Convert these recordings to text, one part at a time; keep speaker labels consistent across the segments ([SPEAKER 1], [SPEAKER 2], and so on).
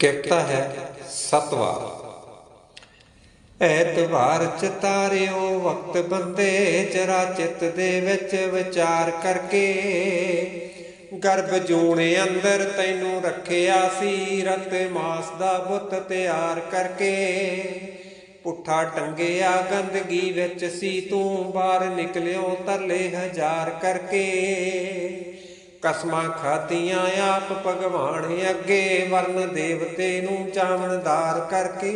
[SPEAKER 1] ਕਿਰਤਾ ਹੈ ਸਤਵਾ ਐਤਵਾਰ ਚ ਤਾਰਿਓ ਵਕਤ ਬੰਦੇ ਜਰਾ ਚਿੱਤ ਦੇ ਵਿੱਚ ਵਿਚਾਰ ਕਰਕੇ, ਗਰਭ ਜੂਣੇ ਅੰਦਰ ਤੈਨੂੰ ਰੱਖਿਆ ਸੀ ਰਤ ਮਾਸ ਦਾ ਬੁੱਤ ਤਿਆਰ ਕਰਕੇ, ਪੁੱਠਾ ਟੰਗਿਆ ਗੰਦਗੀ ਵਿੱਚ ਸੀ ਤੂੰ ਬਾਹਰ ਨਿਕਲਿਓ ਤਰਲੇ ਹਜ਼ਾਰ ਕਰਕੇ। ਕਸਮਾਂ ਖਾਤੀਆਂ ਆਪ ਭਗਵਾਨ ਅੱਗੇ, ਵਰਨ ਦੇਵਤੇ ਨੂੰ ਚਾਵਣਦਾਰ ਕਰਕੇ।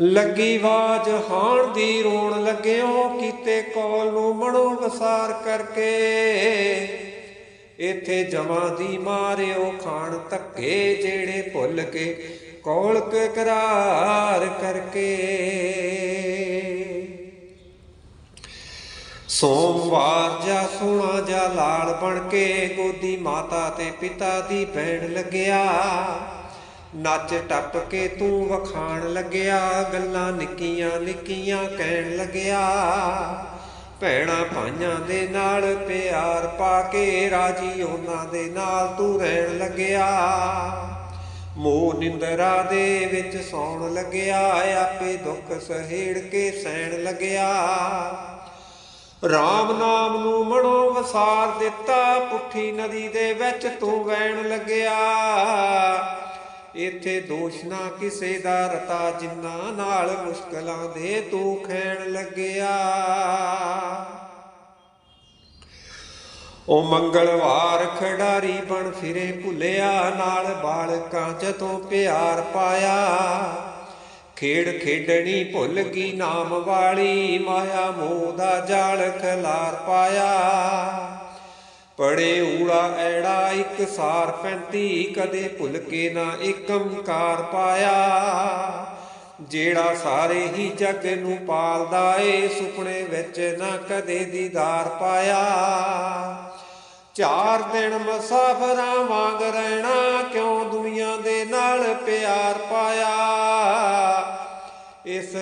[SPEAKER 1] ਲੱਗੀ ਬਾਜ ਹਾਣ ਦੀ ਰੋਣ ਲੱਗਿਓ, ਕੀਤੇ ਕੋਲ ਨੂੰ ਮਣੋ ਵਸਾਰ ਕਰਕੇ। ਇਥੇ ਜਮਾਂ ਦੀ ਮਾਰਿਓ ਖਾਣ ਧੱਕੇ, ਜਿਹੜੇ ਭੁੱਲ ਕੇ ਕੋਲ ਕੇ ਕਰਾਰ ਕਰਕੇ। ਸੋਮਵਾਰ ਜਾ ਸੋਹਣਾ ਜਾ ਲਾਲ ਬਣ ਕੇ ਗੋਦੀ ਮਾਤਾ ਤੇ ਪਿਤਾ ਦੀ ਬੈਣ ਲੱਗਿਆ। ਨੱਚ ਟੱਪ ਕੇ ਤੂੰ ਵਖਾਣ ਲੱਗਿਆ, ਗੱਲਾਂ ਨਿੱਕੀਆਂ ਨਿੱਕੀਆਂ ਕਹਿਣ ਲੱਗਿਆ। ਭੈਣਾ ਭਾਈਆਂ ਦੇ ਨਾਲ ਪਿਆਰ ਪਾ ਕੇ ਰਾਜੀ ਉਹਨਾਂ ਦੇ ਨਾਲ ਤੂੰ ਰਹਿਣ ਲੱਗਿਆ। ਮੋਹ ਨਿੰਦਰਾ ਦੇ ਵਿੱਚ ਸੌਣ ਲੱਗਿਆ, ਆਪੇ ਦੁੱਖ ਸਹੇੜ ਕੇ ਸਹਿਣ ਲੱਗਿਆ। ਰਾਮ ਨਾਮ ਨੂੰ ਮਣੋ ਵਸਾਰ ਦਿੱਤਾ, ਪੁੱਠੀ ਨਦੀ ਦੇ ਵਿੱਚ ਤੂੰ ਵਹਿਣ ਲੱਗਿਆ। ਇੱਥੇ ਦੋਸ਼ ਨਾ ਕਿਸੇ ਦਾ ਰਤਾ, ਜਿੰਨਾ ਨਾਲ ਮੁਸ਼ਕਲਾਂ ਦੇ ਤੂੰ ਖੈਣ ਲੱਗਿਆ। ਉਹ ਮੰਗਲਵਾਰ ਖਿਡਾਰੀ ਬਣ ਫਿਰੇ ਭੁੱਲਿਆ, ਨਾਲ ਬਾਲਕਾਂ ਚ ਤੂੰ ਪਿਆਰ ਪਾਇਆ। ਖੇਡ ਖੇਡਣੀ ਭੁੱਲ ਗਈ ਨਾਮ ਵਾਲੀ, ਮਾਇਆ ਮੋਹ ਦਾ ਜਾਲ ਖਲਾਰ ਪਾਇਆ। ਪੜੇ ਊੜਾ ਐੜਾ ਇੱਕ ਸਾਰ ਪੈਂਤੀ, ਕਦੇ ਭੁੱਲ ਕੇ ਨਾ ਇੱਕ ਓੰਕਾਰ ਪਾਇਆ। ਜਿਹੜਾ ਸਾਰੇ ਹੀ ਜਗ ਨੂੰ ਪਾਲਦਾ ਏ, ਸੁਪਨੇ ਵਿੱਚ ਨਾ ਕਦੇ ਦੀਦਾਰ ਪਾਇਆ। ਚਾਰ ਦਿਨ ਮੁਸਾਫਰਾਂ ਵਾਂਗ ਰਹਿਣਾ, ਕਿਉਂ ਦੁਨੀਆ ਦੇ ਨਾਲ ਪਿਆਰ ਪਾਇਆ?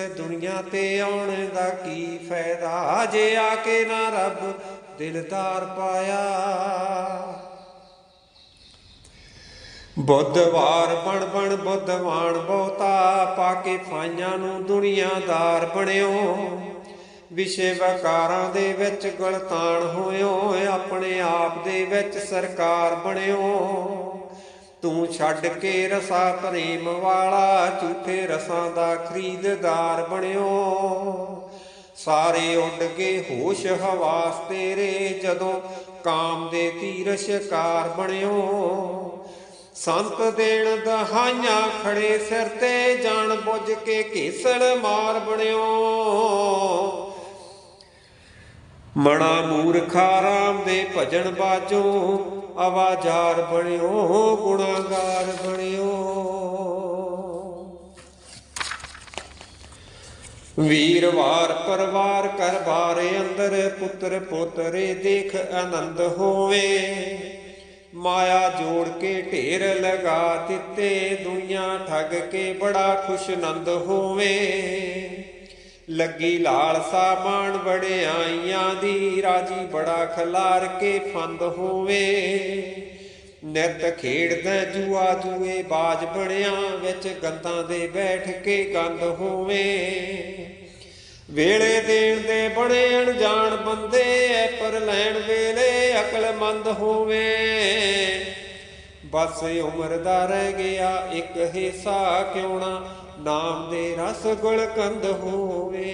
[SPEAKER 1] ਦੁਨੀਆ ਤੇ ਆਉਣ ਦਾ ਕੀ ਫਾਇਦਾ? ਜੇ ਆ ਕੇ ਨਾ ਰੱਬ ਦਿਲਦਾਰ ਪਾਇਆ। ਬੁੱਧਵਾਰ ਬਣ ਬਣ ਬੁੱਧਵਾਨ ਬਹੁਤਾ ਪਾ ਕੇ ਫਾਈਆਂ ਨੂੰ ਦੁਨੀਆਦਾਰ ਬਣਿਓ। ਵਿਸ਼ੇ ਵਕਾਰਾਂ ਦੇ ਵਿੱਚ ਗੁਲਤਾਨ ਹੋਇਓ, ਆਪਣੇ ਆਪ ਦੇ ਵਿੱਚ ਸਰਕਾਰ ਬਣਿਓ। ਤੂੰ ਛੱਡ ਕੇ ਰਸਾ ਪ੍ਰੇਮ ਵਾਲਾ, ਝੂਠੇ ਰਸਾਂ ਦਾ ਖਰੀਦਦਾਰ ਬਣਿਓ। ਸਾਰੇ ਉੱਡ ਗਏ ਹੋਸ਼ ਹਵਾਸ ਤੇਰੇ, ਜਦੋਂ ਕਾਮ ਦੇ ਤੀਰ ਸ਼ਿਕਾਰ ਬਣਿਓ। ਸੰਤ ਦੇਣ ਦਹਾਈਆਂ ਖੜੇ ਸਿਰ ਤੇ, ਜਾਣ ਬੁੱਝ ਕੇ ਘੇਸਲ ਮਾਰ ਬਣਿਓ। ਮਣਾ ਮੂਰਖਾ ਰਾਮ ਦੇ ਭਜਨ ਬਾਜੋ, ਆਵਾਜ਼ਾਰ ਬਣਿਓ, ਗੁਣਾਗਾਰ ਬਣਿਓ। ਵੀਰਵਾਰ ਪਰਵਾਰ ਕਰ ਬਾਰੇ ਅੰਦਰ, ਪੁੱਤਰ ਪੋਤਰੇ ਦੇਖ ਆਨੰਦ ਹੋਵੇ। ਮਾਇਆ ਜੋੜ ਕੇ ਢੇਰ ਲਗਾ ਦਿੱਤੇ, ਦੁਨੀਆ ਠੱਗ ਕੇ ਬੜਾ ਖੁਸ਼ ਨੰਦ ਹੋਵੇ। ਲੱਗੀ ਲਾਲਸਾ ਮਾਣ ਬੜਿਆਈਆਂ ਦੀ, ਰਾਜੀ ਬੜਾ ਖਲਾਰ ਕੇ ਫੰਦ ਹੋਵੇ। ਨਿਤ ਖੇਡਦਾ ਜੂਆ ਜੂਏ, ਬਾਜ ਬਣਿਆ ਵਿੱਚ ਗੰਦਾਂ ਦੇ ਬੈਠ ਕੇ ਗੰਦ ਹੋਵੇ। ਵੇਲੇ ਦੇਣ ਦੇ ਬਣੇ ਅਣਜਾਣ ਬੰਦੇ, ਐ ਪਰ ਲੈਣ ਵੇਲੇ ਅਕਲਮੰਦ ਹੋਵੇ। ਬਸ ਉਮਰ ਦਾ ਰਹਿ ਗਿਆ, ਇੱਕ ਹਿੱਸਾ ਕਿਉਣਾ ਨਾਮ ਦੇ ਰਸ ਗੁਲਕੰਦ ਹੋਵੇ।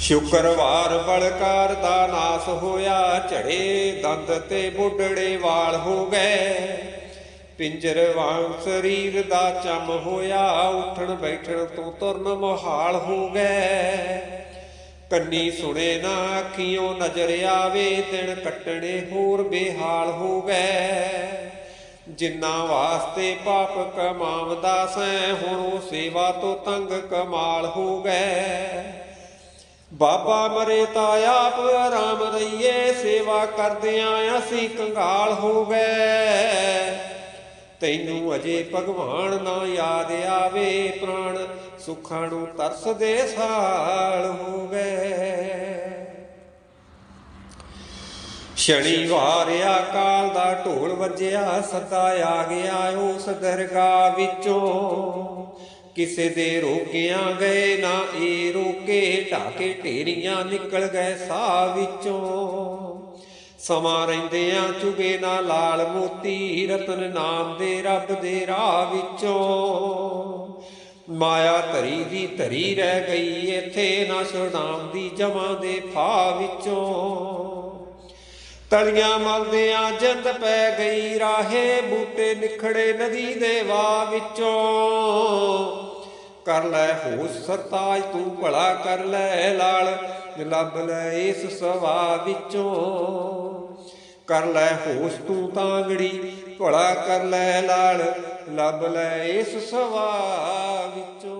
[SPEAKER 1] ਸ਼ੁੱਕਰਵਾਰ ਬਲਕਾਰ ਦਾ ਨਾਸ ਹੋਇਆ, ਝੜੇ ਦੰਦ ਤੇ ਬੁੱਢੜੇ ਵਾਲ ਹੋ ਗਏ। ਪਿੰਜਰ ਵਾਂਗ ਸਰੀਰ ਦਾ ਚਮ ਹੋਇਆ, ਉਠਣ ਬੈਠਣ ਤੋਂ ਤੁਰਨ ਮੁਹਾਲ ਹੋ ਗਏ। ਕੰਨੀ ਸੁਣੇ ਨਾ ਅੱਖੀਓਂ ਨਜ਼ਰ ਆਵੇ ਦਿਨ ਕੱਟਣੇ ਹੋਰ ਬੇਹਾਲ ਹੋ ਗਏ ਜਿੰਨਾ ਵਾਸਤੇ ਪਾਪ ਕਮਾਵਦਾ ਸੈਂ, ਹੁਣ ਉਹ ਸੇਵਾ ਤੋਂ ਤੰਗ ਕਮਾਲ ਹੋ ਗਏ ਬਾਬਾ ਮਰੇ ਤਾਂ ਆਪ ਆਰਾਮ ਰਹੀਏ, ਸੇਵਾ ਕਰਦਿਆਂ ਅਸੀਂ ਕੰਗਾਲ ਹੋ ਗਏ ਤੈਨੂੰ ਅਜੇ ਭਗਵਾਨ ਨਾ ਯਾਦ ਆਵੇ, ਪ੍ਰਾਣ ਸੁੱਖਾਂ ਨੂੰ ਤਰਸਦੇ ਸਾਲ ਹੋ ਗਏ ਸ਼ਨੀਵਾਰ ਅਕਾਲ ਦਾ ਢੋਲ ਵੱਜਿਆ ਸਦਾ ਆ ਗਿਆ ਉਸ ਦਰਗਾਹ ਵਿੱਚੋਂ। ਕਿਸੇ ਦੇ ਰੋਕਿਆਂ ਗਏ, ਨਾ ਇਹ ਰੋਕੇ, ਢਾਕੇ ਢੇਰੀਆਂ ਨਿਕਲ ਗਏ ਸਾਹ ਵਿੱਚੋਂ। ਸਮਾਂ ਰਹਿੰਦਿਆਂ ਚੁਗੇ ਨਾ ਲਾਲ ਮੋਤੀ, ਰਤਨ ਨਾਮ ਦੇ ਰੱਬ ਦੇ ਰਾਹ ਵਿੱਚੋਂ। ਮਾਇਆ ਧਰੀ ਦੀ ਧਰੀ ਰਹਿ ਗਈ, ਇੱਥੇ ਨਾ ਸੁਨਾਮ ਦੀ ਜਮਾਂ ਦੇ ਫਾ ਵਿੱਚੋਂ। ਤਲੀਆਂ ਮਲਦਿਆਂ ਜਿੰਦ ਪੈ ਗਈ, ਰਾਹੇ ਬੂਟੇ ਨਿਖੜੇ ਨਦੀ ਦੇ ਵਾ ਵਿੱਚੋਂ। ਕਰ ਲੈ ਹੋਸ਼ ਸਰਤਾਜ, ਤੂੰ ਭਲਾ ਕਰ ਲੈ ਲਾਲ ਲੱਭ ਲੈ ਇਸ ਸਵਾ ਵਿੱਚੋਂ। ਕਰ ਲੈ ਹੋਸ਼ ਤੂੰ ਤਾਂਗੜੀ ਭਲਾ ਕਰ ਲੈ ਲਾਲ ਲੱਭ ਲੈ ਇਸ ਸਵਾ ਵਿੱਚੋਂ।